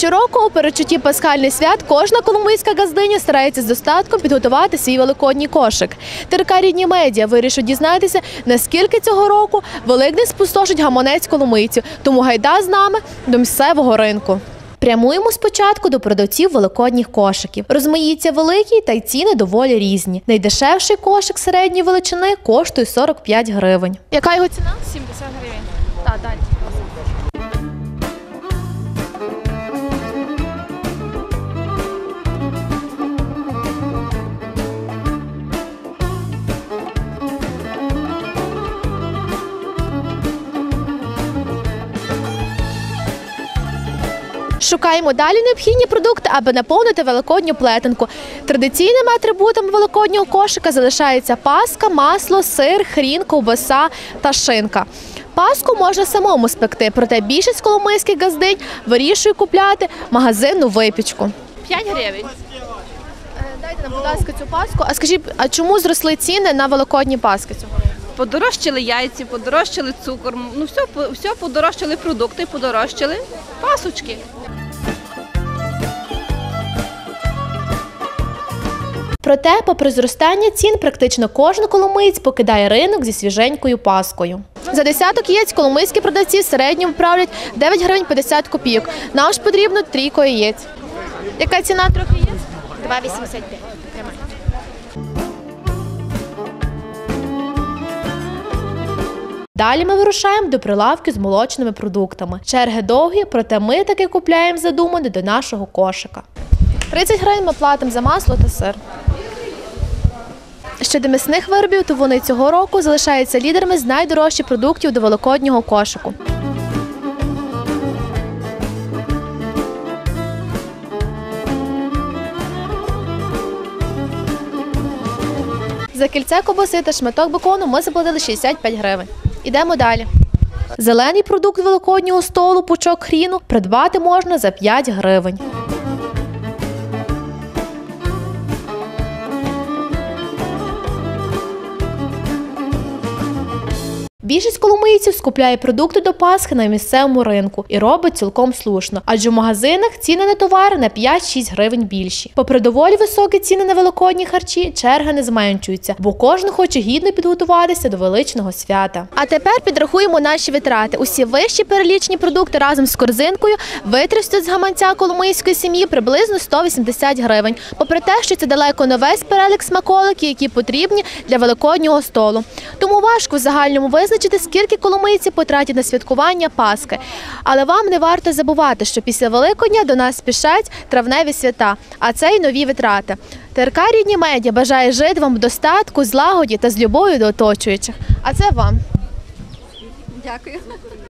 Щороку у передчутті пасхальних свят кожна коломийська газдиня старається з достатком підготувати свій великодній кошик. ТРК «Рідні медіа вирішить дізнатися, наскільки цього року Великдень спустошить гаманець коломийців. Тому гайда з нами до місцевого ринку. Прямуємо спочатку до продавців великодніх кошиків. Розмаїться великі, та й ціни доволі різні. Найдешевший кошик середньої величини коштує 45 гривень. Яка його ціна? 70 гривень. Шукаємо далі необхідні продукти, аби наповнити великодню плетенку. Традиційними атрибутами великоднього кошика залишається паска, масло, сир, хрін, ковбаса та шинка. Паску можна самому спекти, проте більшість коломийських газдинь вирішує купляти магазинну випічку. 5 гривень. Дайте нам, будь ласка, цю паску. А скажіть, а чому зросли ціни на великодні паски цього? Подорожчали яйці, подорожчали цукор. Ну все, все подорожчали продукти, подорожчали пасочки. Проте, попри зростання цін, практично кожен коломиєць покидає ринок зі свіженькою паскою. За десяток яєць коломийські продавці в середньому правлять 9 гривень 50 копійок. Нам ж потрібно трійко яєць. Яка ціна трьох яєць? 2,85. Далі ми вирушаємо до прилавки з молочними продуктами. Черги довгі, проте ми таки купляємо задумане до нашого кошика. 30 гривень ми платимо за масло та сир. Щодо м'ясних виробів, то вони цього року залишаються лідерами з найдорожчих продуктів до великоднього кошику. За кільце кобаси та шматок бекону ми заплатили 65 гривень. Ідемо далі. Зелений продукт великоднього столу, пучок хріну придбати можна за 5 гривень. Більшість коломийців скупляє продукти до Пасхи на місцевому ринку і робить цілком слушно, адже в магазинах ціни на товари на 5-6 гривень більші. Попри доволі високі ціни на великодні харчі, черга не зменшується, бо кожен хоче гідно підготуватися до величного свята. А тепер підрахуємо наші витрати. Усі вищі перелічні продукти разом з корзинкою витрястуть з гаманця коломийської сім'ї приблизно 180 гривень. Попри те, що це далеко не весь перелік смаколиків, які потрібні для великоднього столу. Тому важко в загальному визначити, скільки коломийці потратять на святкування Пасхи. Але вам не варто забувати, що після Великодня до нас спішать травневі свята, а це й нові витрати. ТРК «Рідні медіа бажає жити вам достатку, злагоді та з любов'ю до оточуючих. А це вам. Дякую.